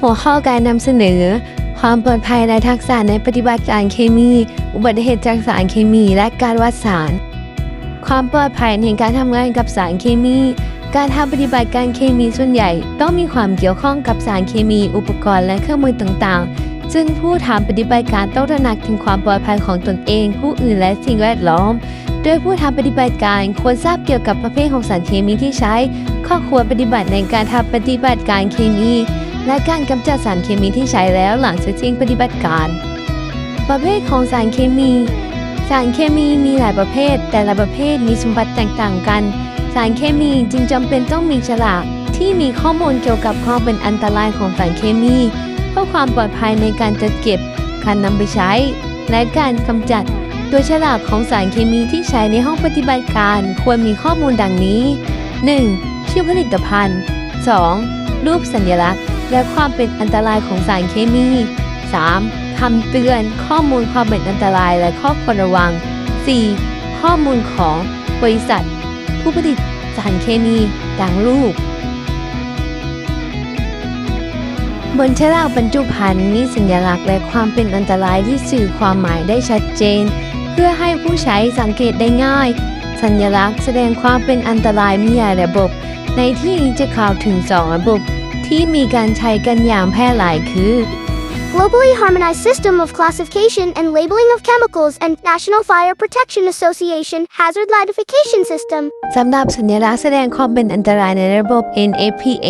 หัวข้อการนำเสนอ ความปลอดภัยและทักษะในปฏิบัติการเคมี อุบัติเหตุจากสารเคมี และการวัดสาร ความปลอดภัยในการทำงานกับสารเคมี การทำปฏิบัติการเคมีส่วนใหญ่ ต้องมีความเกี่ยวข้องกับสารเคมี อุปกรณ์และเครื่องมือต่างๆ ซึ่งผู้ทำปฏิบัติการต้องตระหนักถึงความปลอดภัยของตนเอง ผู้อื่นและสิ่งแวดล้อมโดยผู้ทำปฏิบัติการควรทราบเกี่ยวกับประเภทของสารเคมีที่ใช้ ข้อควรปฏิบัติในการทำปฏิบัติการเคมี และการกำจัดสารเคมีที่ใช้แล้วหลังเสร็จสิ้นปฏิบัติการ ประเภทของสารเคมี สารเคมีมีหลายประเภท แต่ละประเภทมีสมบัติแตกต่างกัน สารเคมีจึงจำเป็นต้องมีฉลากที่มีข้อมูลเกี่ยวกับความเป็นอันตรายของสารเคมีเพื่อความปลอดภัยในการจัดเก็บ การนำไปใช้ และการกำจัด โดยฉลากของสารเคมีที่ใช้ในห้องปฏิบัติการควรมีข้อมูลดังนี้ 1. ชื่อผลิตภัณฑ์ 2. รูปสัญลักษณ์ และความเป็นอันตรายของสารเคมี 3. คำเตือนข้อมูลความเป็นอันตรายและข้อควรระวัง 4. ข้อมูลของบริษัท ผู้ผลิตสารเคมีดังรูปบนฉลากบรรจุภัณฑ์มีสัญลักษณ์และความเป็นอันตรายที่สื่อความหมายได้ชัดเจน เพื่อให้ผู้ใช้สังเกตได้ง่าย สัญลักษณ์แสดงความเป็นอันตรายมีหลายระบบ ในที่นี้จะกล่าวถึงสองระบบ ที่มีการใช้กันอย่างแพร่หลายคือ Globally harmonized system of classification and labeling of chemicals and National Fire Protection Association hazard identification system. สำหรับสัญลักษณ์แสดงความเป็นอันตรายในระบบ NFPA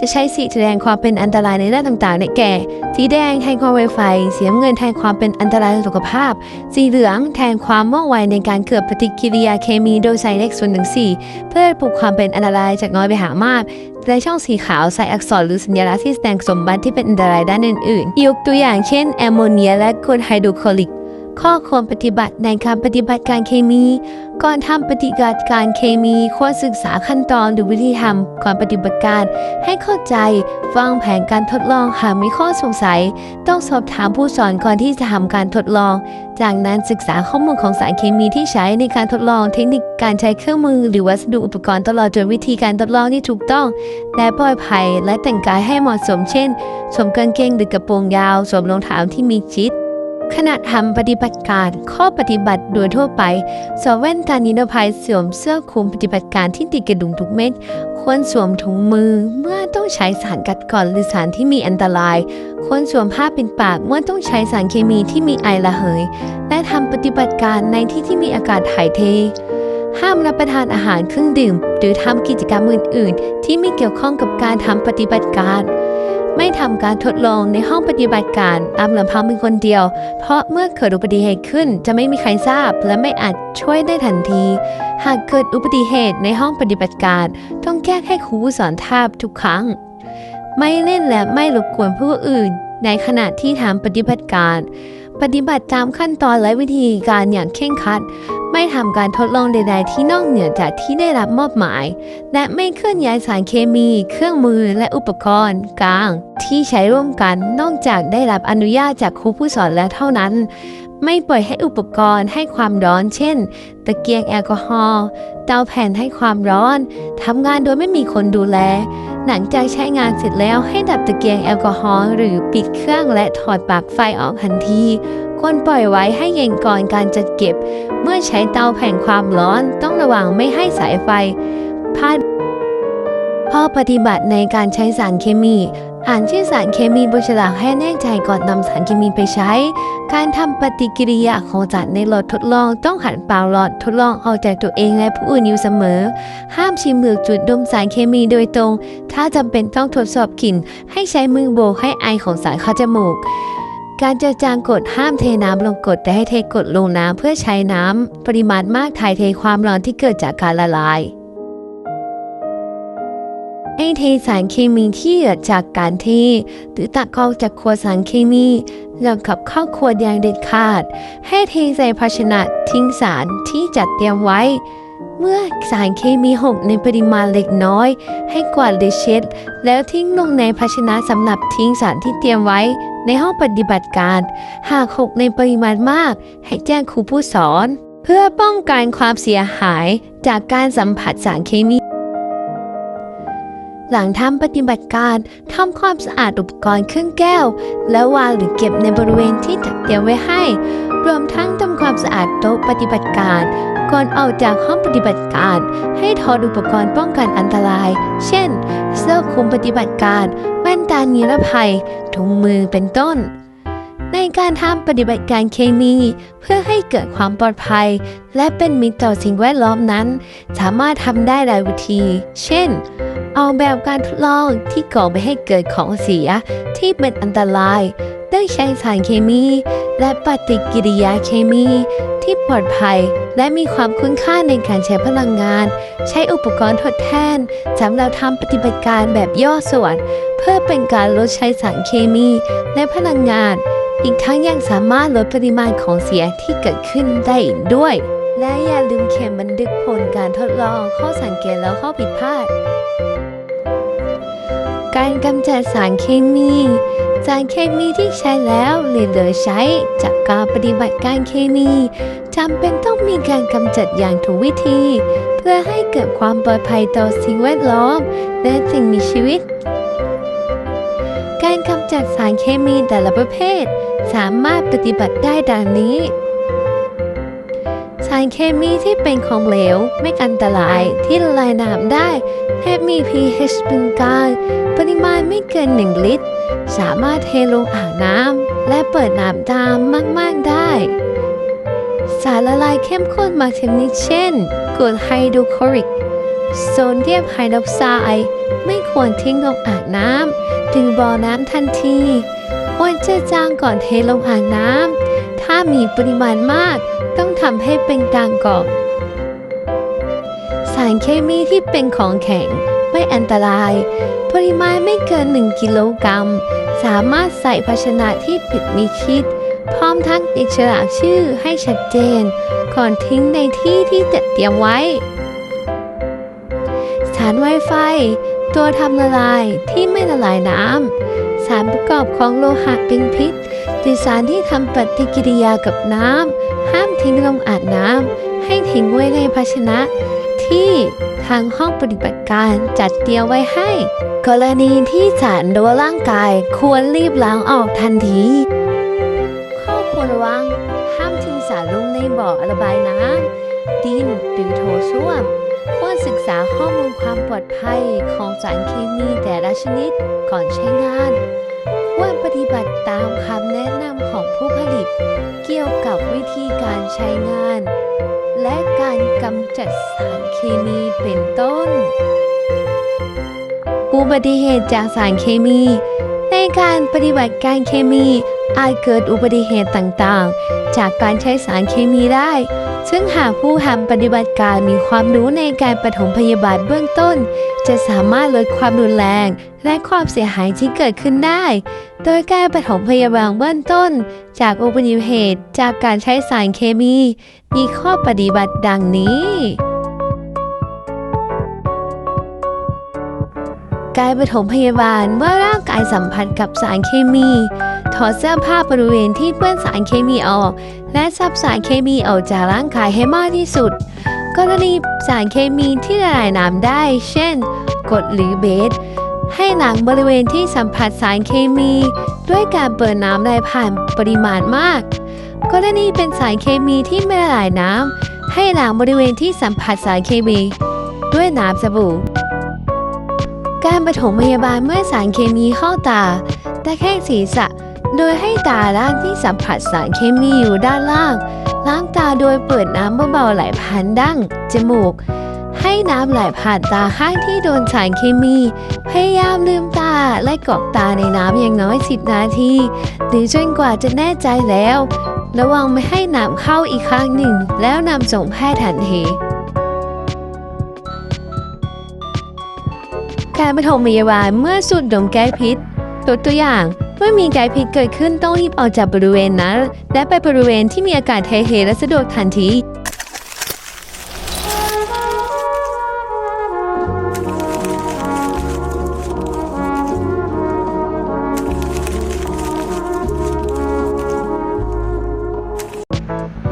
จะใช้สีแสดงความเป็นอันตรายในด้านต่างๆ ได้แก่ สีแดงแทนความไวไฟ สีน้ำเงินแทนความเป็นอันตรายต่อสุขภาพ สีเหลืองแทนความว่องไวในการเกิดปฏิกิริยาเคมีโดยใส่เลขส่วนหนึ่งสี่เพื่อปลุกความเป็นอันตรายจากน้อยไปหามาก และช่องสีขาวใส่อักษรหรือสัญลักษณ์ที่แสดงสมบัติที่เป็นอันตรายด้านอื่นๆ ยกตัวอย่างเช่นแอมโมเนียและกรดไฮโดรคลอริก ข้อควรปฏิบัติในการปฏิบัติการเคมี ก่อนทำปฏิบัติการเคมีควรศึกษาขั้นตอนหรือวิธีทำก่อนปฏิบัติการ ให้เข้าใจวางแผนการทดลองหากมีข้อสงสัย ต้องสอบถามผู้สอนก่อนที่จะทำการทดลอง จากนั้นศึกษาข้อมูลของสารเคมีที่ใช้ในการทดลองเทคนิคการใช้เครื่องมือ หรือวัสดุอุปกรณ์ตลอดจนวิธีการทดลองที่ถูกต้อง และปลอดภัยและแต่งกายให้เหมาะสมเช่นสวมกางเกงหรือกระโปรงยาวสวมรองเท้าที่มีชิด ขณะทำปฏิบัติการข้อปฏิบัติโดยทั่วไป สวมแว่นกานิรภัยสวมเสื้อคลุมปฏิบัติการที่ติดกระดุมทุกเม็ด ควรสวมถุงมือเมื่อต้องใช้สารกัดกร่อนหรือสารที่มีอันตราย ควรสวมผ้าปิดปากเมื่อต้องใช้สารเคมีที่มีไอระเหย และทำปฏิบัติการในที่ที่มีอากาศถ่ายเท ห้ามรับประทานอาหารเครื่องดื่ม หรือทำกิจกรรมอื่น ๆ ที่ไม่เกี่ยวข้องกับการทำปฏิบัติการ ไม่ทำการทดลองในห้องปฏิบัติการตามลำพังเป็นคนเดียว เพราะเมื่อเกิดอุบัติเหตุขึ้นจะไม่มีใครทราบและไม่อาจช่วยได้ทันที หากเกิดอุบัติเหตุในห้องปฏิบัติการ ต้องแก้ให้ครูสอนทาบทุกครั้ง ไม่เล่นและไม่รบกวนผู้อื่น ในขณะที่ทำปฏิบัติการ ปฏิบัติตามขั้นตอนและวิธีการอย่างเคร่งครัด ไม่ทำการทดลองใด ๆ ที่นอกเหนือจากที่ได้รับมอบหมาย และไม่เคลื่อนย้ายสารเคมี เครื่องมือและอุปกรณ์ กลาง ที่ใช้ร่วมกันนอกจากได้รับอนุญาตจากครูผู้สอนแล้วเท่านั้น ไม่ปล่อยให้อุปกรณ์ให้ความร้อน เช่น ตะเกียงแอลกอฮอล์เตาแผ่นให้ความร้อนทำงานโดยไม่มีคนดูแล หลังจากใช้งานเสร็จแล้วให้ดับตะเกียงแอลกอฮอล์หรือปิดเครื่องและถอดปลั๊กไฟออกทันทีควรปล่อยไว้ให้เย็นก่อนการจัดเก็บ เมื่อใช้เตาแผ่นความร้อนต้องระวังไม่ให้สายไฟพาดข้อปฏิบัติในการใช้สารเคมี อ่านชื่อสารเคมีบนฉลากให้แน่ใจก่อนนำสารเคมีไปใช้ การทำปฏิกิริยาของสารในหลอดทดลองต้องหันเปล่าหลอดทดลองออกจากตัวเองและผู้อื่นอยู่เสมอ ห้ามชิมเมือกจุดดมสารเคมีโดยตรง ถ้าจำเป็นต้องทดสอบกลิ่น ให้ใช้มือโบกให้ไอของสารเข้าจมูกการเจรจางกดห้ามเทน้ำลงกดแต่ให้เทกดลงน้ำเพื่อใช้น้ำปริมาณมากถ่ายเทความร้อนที่เกิดจากการละลาย ให้เทสารเคมีที่เหลือจากการเทหรือตักออกจากขวดสารเคมีแล้วขับเข้าขวดอย่างเด็ดขาด ให้เทใส่ภาชนะทิ้งสารที่จัดเตรียมไว้ เมื่อสารเคมีหกในปริมาณเล็กน้อย ให้กวาดหรือเช็ด แล้วทิ้งลงในภาชนะสำหรับทิ้งสารที่เตรียมไว้ในห้องปฏิบัติการ หากหกในปริมาณมาก ให้แจ้งครูผู้สอน เพื่อป้องกันความเสียหายจากการสัมผัสสารเคมี หลังทำปฏิบัติการทำความสะอาดอุปกรณ์เครื่องแก้ว แล้วางหรือเก็บในบริเวณที่จัดเตรียมไว้ให้ รวมทั้งทำความสะอาดโต๊ะปฏิบัติการ ก่อนออกจากห้องปฏิบัติการ ให้ถอดอุปกรณ์ป้องกันอันตราย เช่น เสื้อคลุมปฏิบัติการแว่นตานิรภัยถุงมือเป็นต้น ในการทำปฏิบัติการเคมี พื่อให้เกิดความปลอดภัย และเป็นมิตรต่อสิ่งแวดล้อมนั้น สามารถทำได้หลายวิธี เช่นออกแบบการทดลองที่ก่อไม่ให้เกิดของเสียที่เป็นอันตรายได้ใช้สารเคมี และปฏิกิริยาเคมี ที่ปลอดภัย และมีความคุ้มค่าในการใช้พลังงาน ใช้อุปกรณ์ทดแทนสำหรับทำปฏิบัติการแบบย่อส่วน เพื่อเป็นการลดใช้สารเคมี และพลังงานอีกทั้งยังสามารถลดปริมาณของเสียที่เกิดขึ้นได้อีกด้วย และอย่าลืมเขียนบันทึกผลการทดลองข้อสังเกตและข้อผิดพลาด การกำจัดสารเคมี สารเคมีที่ใช้แล้วหรือเหลือใช้จากการปฏิบัติการเคมีจำเป็นต้องมีการกำจัดอย่างถูกวิธี เพื่อให้เกิดความปลอดภัยต่อสิ่งแวดล้อม และสิ่งมีชีวิต การกำจัดสารเคมีแต่ละประเภท สามารถปฏิบัติได้ดังนี้ สารเคมีที่เป็นของเหลวไม่อันตรายที่ละลายน้ำได้และมี pH เป็นกลางปริมาณไม่เกิน 1 ลิตร สามารถเทลงอ่างน้ำและเปิดน้ำตามมาก ๆ ได้ สารละลายเข้มข้นบางชนิดเช่นกรดไฮโดรคลอริก โซเดียมไฮดรอกไซด์ไม่ควรทิ้งลงอ่างน้ำถึงบ่อน้ำทันทีควรจะจางก่อนเทลงอ่างน้ำถ้ามีปริมาณมาก ต้องทำให้เป็นกลางก่อน สารเคมีที่เป็นของแข็งไม่อันตราย ปริมาณไม่เกิน 1 กิโลกรัม สามารถใส่ภาชนะที่ปิดมิชิด พร้อมทั้งติดฉลากชื่อให้ชัดเจน ก่อนทิ้งในที่ที่จัดเตรียมไว้ สารไวไฟ ตัวทำละลายที่ไม่ละลายน้ำ สารประกอบของโลหะเป็นพิษหรือสารที่ทำปฏิกิริยากับน้ำ ทิ้งลงอาบน้ำให้ทิ้งไว้ในภาชนะ ที่ทางห้องปฏิบัติการจัดเตรียมไว้ให้ กรณีที่สารโดนร่างกายควรรีบล้างออกทันทีข้อควรระวังห้ามทิ้งสารลงในบ่อระบายน้ำดินหรือโถส้วมควรศึกษาข้อมูลความปลอดภัยของสารเคมีแต่ละชนิดก่อนใช้งาน ควรปฏิบัติตามคำแนะนำของผู้ผลิต เกี่ยวกับวิธีการใช้งาน และการกำจัดสารเคมีเป็นต้น อุบัติเหตุจากสารเคมี ในการปฏิบัติการเคมีอาจเกิดอุบัติเหตุต่างๆ จากการใช้สารเคมีได้ ซึ่งหากผู้ทำปฏิบัติการมีความรู้ในการปฐมพยาบาลเบื้องต้น จะสามารถลดความรุนแรง และความเสียหายที่เกิดขึ้นได้ โดยการปฐมพยาบาลเบื้องต้น จากอุบัติเหตุจากการใช้สารเคมี มีข้อปฏิบัติดังนี้ การปฐมพยาบาลเมื่อร่างกายสัมผัสกับสารเคมี ถอดเสื้อผ้าบริเวณที่เปื้อนสารเคมีออก และซับสารเคมีออกจากร่างกายให้มากที่สุด กรณีสารเคมีที่ละลายน้ำได้ เช่นกรดหรือเบส ให้ล้างบริเวณที่สัมผัสสารเคมี ด้วยการเปิดน้ำไหลผ่านปริมาณมาก กรณีเป็นสารเคมีที่ไม่ละลายน้ำให้ล้างบริเวณที่สัมผัสสารเคมี ด้วยน้ำสบู่ การปฐมพยาบาลเมื่อสารเคมีเข้าตาตะแคงศีรษะ โดยให้ตาล่างที่สัมผัสสารเคมีอยู่ด้านล่าง ล้างตาโดยเปิดน้ำเบาๆไหลผ่านดั้ง จมูก ให้น้ำไหลผ่านตาข้างที่โดนสารเคมี พยายามลืมตาและกรอกตาในน้ำอย่างน้อย 10 นาที หรือจนกว่าจะแน่ใจแล้ว ระวังไม่ให้น้ำเข้าอีกครั้งหนึ่ง แล้วนำส่งแพทย์ทันที การปฐมพยาบาลเมื่อสูดดมแก๊สพิษตัวตัวอย่างเมื่อมีแก๊สพิษเกิดขึ้นต้องรีบออกจากบริเวณนั้น และไปบริเวณที่มีอากาศถ่ายเทและสะดวกทันที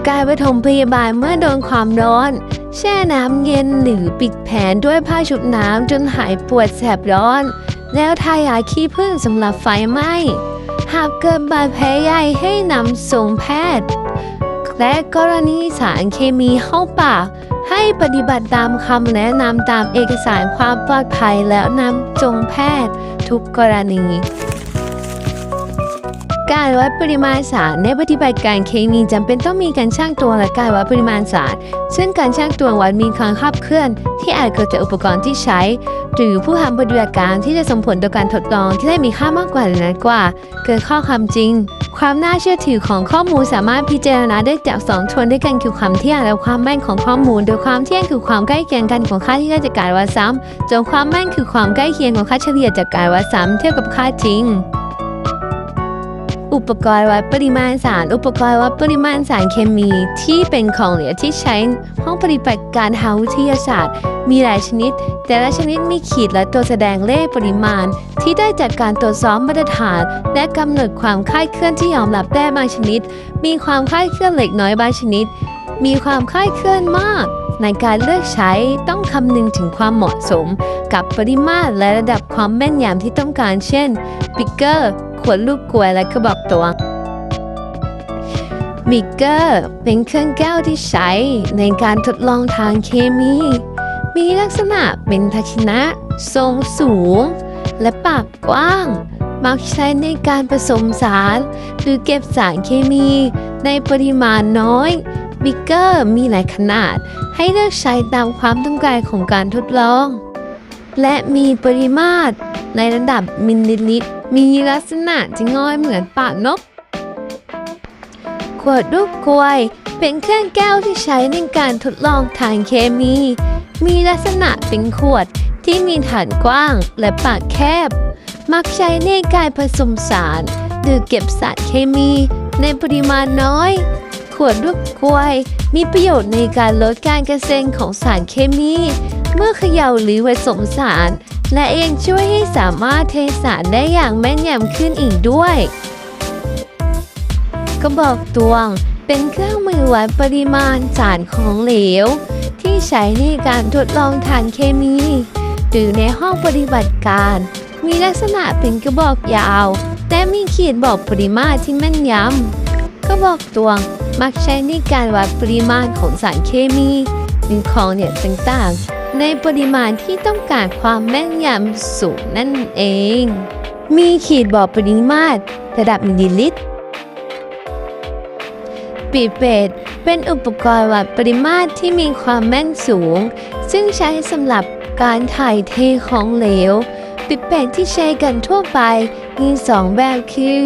การปฐมพยาบาลเมื่อโดนความร้อน แช่น้ำเย็นหรือปิดแผลด้วยผ้าชุบน้ำจนหายปวดแสบร้อน แล้วทายาขี้ผึ้งสำหรับไฟไหม้หากเกิดบาดแผลใหญ่ให้นำส่งแพทย์ และกรณีสารเคมีเข้าปาก ให้ปฏิบัติตามคำแนะนำตามเอกสารความปลอดภัยแล้วนำจงแพทย์ทุกกรณี การวัดปริมาณสารในปฏิบัติการเคมีจำเป็นต้องมีการชั่งตวงและการวัดปริมาณสาร ซึ่งการชั่งตวงวัดมีความคลาดเคลื่อน ที่อาจเกิดจากอุปกรณ์ที่ใช้ หรือผู้ทำปฏิบัติการที่จะส่งผลต่อการทดลองที่ได้มีค่ามากกว่าหรือน้อยกว่า เกินข้อความจริง ความน่าเชื่อถือของข้อมูลสามารถพิจารณาได้จากสองชนด้วยกันคือความเที่ยงและความแม่นของข้อมูล โดยความเที่ยงคือความใกล้เคียงกันของค่าที่ได้จากการวัดซ้ำจนความแม่นคือความใกล้เคียงของค่าเฉลี่ยจากการวัดซ้ำเทียบกับค่าจริง อุปกรณ์วัดปริมาณสาร อุปกรณ์วัดปริมาณสารเคมีที่เป็นของเหลวที่ใช้ห้องปฏิบัติการทางวิทยาศาสตร์ มีหลายชนิด แต่ละชนิดมีขีดและตัวแสดงเลขปริมาณ ที่ได้จากการตรวจสอบมาตรฐาน และกำหนดความคลาดเคลื่อนที่ยอมรับได้บางชนิด มีความคลาดเคลื่อนเล็กน้อยบางชนิด มีความคลาดเคลื่อนมากในการเลือกใช้ต้องคำนึงถึงความเหมาะสม กับปริมาตรและระดับความแม่นยำที่ต้องการเช่นบิกเกอร์ ขวดลูกกลวยและกระบอกตวงบิกเกอร์เป็นเครื่องแก้วที่ใช้ในการทดลองทางเคมี มีลักษณะเป็นภาชนะทรงสูง และปากกว้าง มักใช้ในการผสมสาร หรือเก็บสารเคมีในปริมาณน้อยบิกเกอร์มีหลายขนาดให้เลือกใช้ตามความต้องการของการทดลอง และมีปริมาตรในระดับมิลลิลิตร มีลักษณะที่งอยเหมือนปากนก ขวดรูปกลวยเป็นเครื่องแก้วที่ใช้ในการทดลองทางเคมี มีลักษณะเป็นขวดที่มีฐานกว้างและปากแคบ มักใช้ในการผสมสาร หรือเก็บสารเคมีในปริมาณน้อย ขวดรูปกลวยมีประโยชน์ในการลดการกระเซ็นของสารเคมี เมื่อเขย่าหรือผสมสาร และยังช่วยให้สามารถเทสารได้อย่างแม่นยำขึ้นอีกด้วย กระบอกตวงเป็นเครื่องมือวัดปริมาณสารของเหลว ที่ใช้ในการทดลองทางเคมี หรือในห้องปฏิบัติการ มีลักษณะเป็นกระบอกยาว และมีขีดบอกปริมาตรที่แม่นยำกระบอกตวงมักใช้ในการวัดปริมาณของสารเคมีหรือของเหลวต่างๆ ในปริมาณที่ต้องการความแม่นยำสูงนั่นเอง มีขีดบอกปริมาตรระดับมิลลิลิตรปีเปตเป็นอุปกรณ์วัดปริมาตรที่มีความแม่นสูง ซึ่งใช้สำหรับการถ่ายเทของเหลว ปิเปตที่ใช้กันทั่วไปมีสองแบบคือ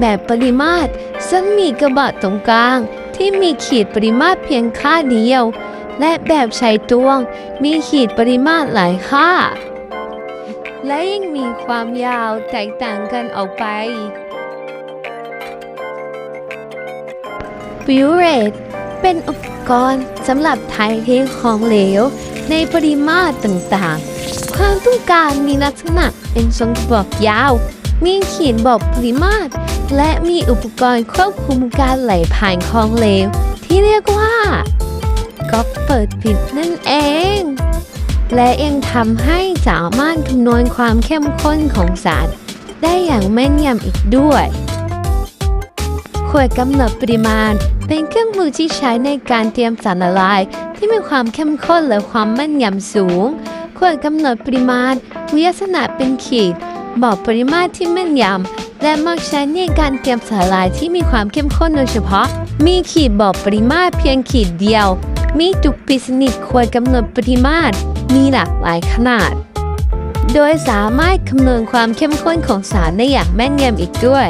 แบบปริมาตรซึ่งมีกระบอกตรงกลาง ที่มีขีดปริมาตรเพียงค่าเดียว และแบบใช้ตวง มีขีดปริมาตรหลายค่า และยังมีความยาวแตกต่างกันออกไปฟิวเรตเป็นอุปกรณ์สำหรับถ่ายเทของเหลว ในปริมาตรต่างๆ ความต้องการมีลักษณะเป็นทรงกระบอกยาว มีขีดบอกปริมาตร และมีอุปกรณ์ควบคุมการไหลผ่านของเหลว ที่เรียกว่า ก๊อกเปิดปิดนั่นเอง และยังทำให้สามารถคำนวณความเข้มข้นของสาร ได้อย่างแม่นยำอีกด้วยขวดกำหนดปริมาณ เป็นเครื่องมือที่ใช้ในการเตรียมสารละลาย ที่มีความเข้มข้นและความแม่นยำสูงขวดกำหนดปริมาณมีลักษณะเป็นขีด บอกปริมาตรที่แม่นยำและมักใช้ในการเตรียมสารละลายที่มีความเข้มข้นโดยเฉพาะ มีขีดบอกปริมาตรเพียงขีดเดียว มีจุกปิสนิทควรกำหนดปริมาตรมีหลากหลายขนาด โดยสามารถคำนวณความเข้มข้นของสารได้อย่างแม่นยำอีกด้วย